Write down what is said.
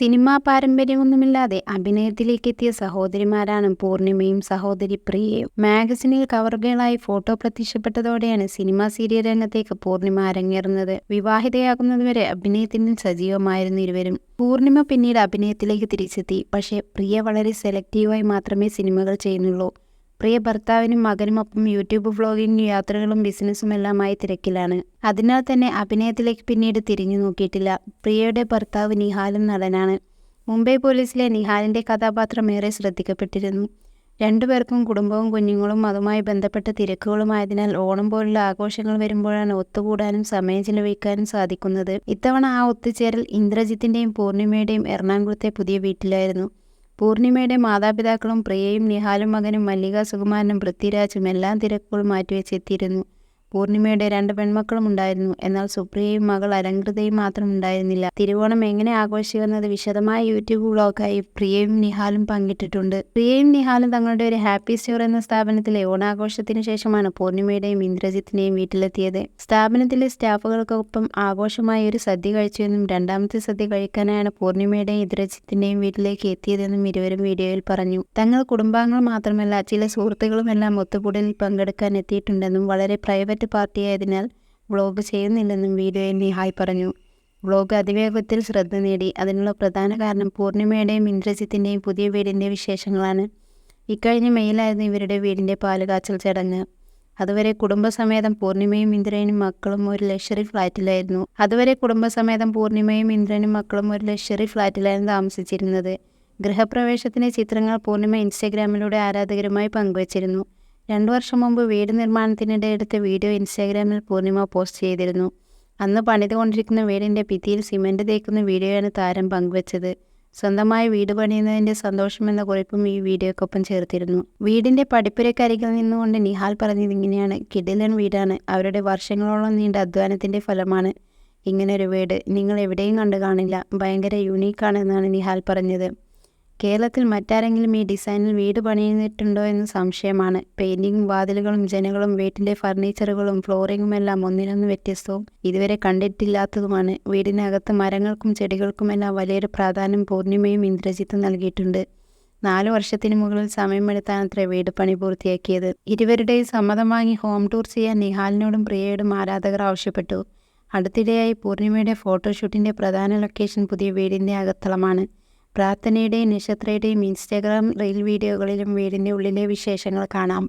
Cinema പാരമ്പര്യമൊന്നുമില്ലാതെ അഭിനയത്തിലേക്ക് എത്തിയ സഹോദരിമാരാണ് പൂർണിമയും സഹോദരി പ്രിയയും. മാഗസിനിൽ കവറുകളായി ഫോട്ടോ പ്രത്യക്ഷപ്പെട്ടതോടെയാണ് സിനിമാ സീരിയൽ രംഗത്തേക്ക് പൂർണിമ അരങ്ങേറുന്നത്. വിവാഹിതയാകുന്നതുവരെ അഭിനയത്തിൽ സജീവമായിരുന്നു ഇരുവരും. പൂർണിമ പിന്നീട് അഭിനയത്തിലേക്ക് തിരിച്ചെത്തി. പക്ഷേ പ്രിയ വളരെ സെലക്റ്റീവായി മാത്രമേ സിനിമകൾ ചെയ്യുന്നുള്ളൂ. പ്രിയ ഭർത്താവിനും മകനുമൊപ്പം യൂട്യൂബ് വ്ളോഗിംഗ് യാത്രകളും ബിസിനസ്സും എല്ലാമായി തിരക്കിലാണ്. അതിനാൽ തന്നെ അഭിനയത്തിലേക്ക് പിന്നീട് തിരിഞ്ഞു നോക്കിയിട്ടില്ല. പ്രിയയുടെ ഭർത്താവ് നിഹാലും നടനാണ്. മുംബൈ പോലീസിലെ നിഹാലിന്റെ കഥാപാത്രം ഏറെ ശ്രദ്ധിക്കപ്പെട്ടിരുന്നു. രണ്ടുപേർക്കും കുടുംബവും കുഞ്ഞുങ്ങളും അതുമായി ബന്ധപ്പെട്ട തിരക്കുകളുമായതിനാൽ ഓണം പോലുള്ള ആഘോഷങ്ങൾ വരുമ്പോഴാണ് ഒത്തുകൂടാനും സമയം ചിലവഴിക്കാനും സാധിക്കുന്നത്. ഇത്തവണ ആ ഒത്തുചേരൽ ഇന്ദ്രജിത്തിന്റെയും പൂർണിമയുടെയും എറണാകുളത്തെ പുതിയ വീട്ടിലായിരുന്നു. പൂർണിമയുടെ മാതാപിതാക്കളും പ്രിയയും നിഹാലും മകനും മല്ലിക സുകുമാരനും പൃഥ്വിരാജും എല്ലാം തിരക്കുകളും മാറ്റിവെച്ചെത്തിയിരുന്നു. പൂർണിമയുടെ രണ്ട് പെൺമക്കളും ഉണ്ടായിരുന്നു. എന്നാൽ സുപ്രിയയും മകൾ അലങ്കൃതയും മാത്രം ഉണ്ടായിരുന്നില്ല. തിരുവോണം എങ്ങനെ ആഘോഷിക്കുമെന്നത് വിശദമായ യൂട്യൂബ് വ്ളോഗായി പ്രിയയും നിഹാലും പങ്കിട്ടിട്ടുണ്ട്. പ്രിയയും നിഹാലും തങ്ങളുടെ ഒരു ഹാപ്പി സ്റ്റോർ എന്ന സ്ഥാപനത്തിലെ ഓണാഘോഷത്തിന് ശേഷമാണ് പൂർണിമയുടെയും ഇന്ദ്രജിത്തിന്റെയും വീട്ടിലെത്തിയത്. സ്ഥാപനത്തിലെ സ്റ്റാഫുകൾക്കൊപ്പം ആഘോഷമായി ഒരു സദ്യ കഴിച്ചുവെന്നും രണ്ടാമത്തെ സദ്യ കഴിക്കാനാണ് പൂർണിമയുടെയും ഇന്ദ്രജിത്തിന്റെയും വീട്ടിലേക്ക് എത്തിയതെന്നും ഇരുവരും വീഡിയോയിൽ പറഞ്ഞു. തങ്ങൾ കുടുംബാംഗങ്ങൾ മാത്രമല്ല ചില സുഹൃത്തുക്കളുമെല്ലാം ഒത്തുകൂടലിൽ പങ്കെടുക്കാൻ എത്തിയിട്ടുണ്ടെന്നും വളരെ പ്രൈവറ്റ് പാർട്ടിയായതിനാൽ വ്ളോഗ് ചെയ്യുന്നില്ലെന്നും വീഡിയോയിൽ നിഹായ് പറഞ്ഞു. വ്ളോഗ് അതിവേഗത്തിൽ ശ്രദ്ധ നേടി. അതിനുള്ള പ്രധാന കാരണം പൂർണിമയുടെയും ഇന്ദ്രജിത്തിന്റെയും പുതിയ വീടിന്റെ വിശേഷങ്ങളാണ്. ഇക്കഴിഞ്ഞ മെയിലായിരുന്നു ഇവരുടെ വീടിന്റെ പാലുകാച്ചൽ ചടങ്ങ്. അതുവരെ കുടുംബസമേതം പൂർണിമയും ഇന്ദ്രനും മക്കളും ഒരു ലക്ഷറി ഫ്ലാറ്റിലായിരുന്നു. അതുവരെ കുടുംബസമേതം പൂർണിമയും ഇന്ദ്രനും മക്കളും ഒരു ലക്ഷറി ഫ്ലാറ്റിലായിരുന്നു താമസിച്ചിരുന്നത്. ഗൃഹപ്രവേശത്തിന്റെ ചിത്രങ്ങൾ പൂർണിമ ഇൻസ്റ്റഗ്രാമിലൂടെ ആരാധകരുമായി പങ്കുവച്ചിരുന്നു. രണ്ടു വർഷം മുമ്പ് വീട് നിർമ്മാണത്തിനിടെ എടുത്ത വീഡിയോ ഇൻസ്റ്റാഗ്രാമിൽ പൂർണിമ പോസ്റ്റ് ചെയ്തിരുന്നു. അന്ന് പണിതുകൊണ്ടിരിക്കുന്ന വീടിന്റെ ഭിത്തിയിൽ സിമന്റ് തേക്കുന്ന വീഡിയോയാണ് താരം പങ്കുവച്ചത്. സ്വന്തമായി വീട് പണിയുന്നതിന്റെ സന്തോഷം എന്ന കുറിപ്പും ഈ വീഡിയോക്കൊപ്പം ചേർത്തിരുന്നു. വീടിന്റെ പടിപ്പുരക്കരികിൽ നിന്നുകൊണ്ട് നിഹാൽ പറഞ്ഞത് ഇങ്ങനെയാണ്. കിടിലൻ വീടാണ്. അവരുടെ വർഷങ്ങളോളം നീണ്ട അധ്വാനത്തിന്റെ ഫലമാണ് ഇങ്ങനൊരു വീട്. നിങ്ങൾ എവിടെയും കണ്ടു കാണില്ല. ഭയങ്കര യുണീക്കാണെന്നാണ് നിഹാൽ പറഞ്ഞത്. കേരളത്തിൽ മറ്റാരെങ്കിലും ഈ ഡിസൈനിൽ വീട് പണിയുന്നിട്ടുണ്ടോ എന്ന് സംശയമാണ്. പെയിന്റിങ്ങും വാതിലുകളും ജനകളും വീട്ടിന്റെ ഫർണിച്ചറുകളും ഫ്ലോറിങ്ങും എല്ലാം ഒന്നിനൊന്ന് വ്യത്യസ്തവും ഇതുവരെ കണ്ടിട്ടില്ലാത്തതുമാണ്. വീടിനകത്ത് മരങ്ങൾക്കും ചെടികൾക്കുമെല്ലാം വലിയൊരു പ്രാധാന്യം പൂർണിമയും ഇന്ദ്രജിത്ത് നൽകിയിട്ടുണ്ട്. നാല് വർഷത്തിന് മുകളിൽ സമയമെടുത്താണ് അത്ര വീട് പണി പൂർത്തിയാക്കിയത്. ഇരുവരുടെയും സമ്മതം വാങ്ങി ഹോം ടൂർ ചെയ്യാൻ നിഹാലിനോടും പ്രിയയോടും ആരാധകർ ആവശ്യപ്പെട്ടു. അടുത്തിടെയായി പൂർണിമയുടെ ഫോട്ടോഷൂട്ടിന്റെ പ്രധാന ലൊക്കേഷൻ പുതിയ വീടിന്റെ അകത്തളമാണ്. പ്രാർത്ഥനയുടെയും നക്ഷത്രയുടെയും ഇൻസ്റ്റാഗ്രാം റീൽ വീഡിയോകളിലും വീടിന്റെ ഉള്ളിലെ വിശേഷങ്ങൾ കാണാം.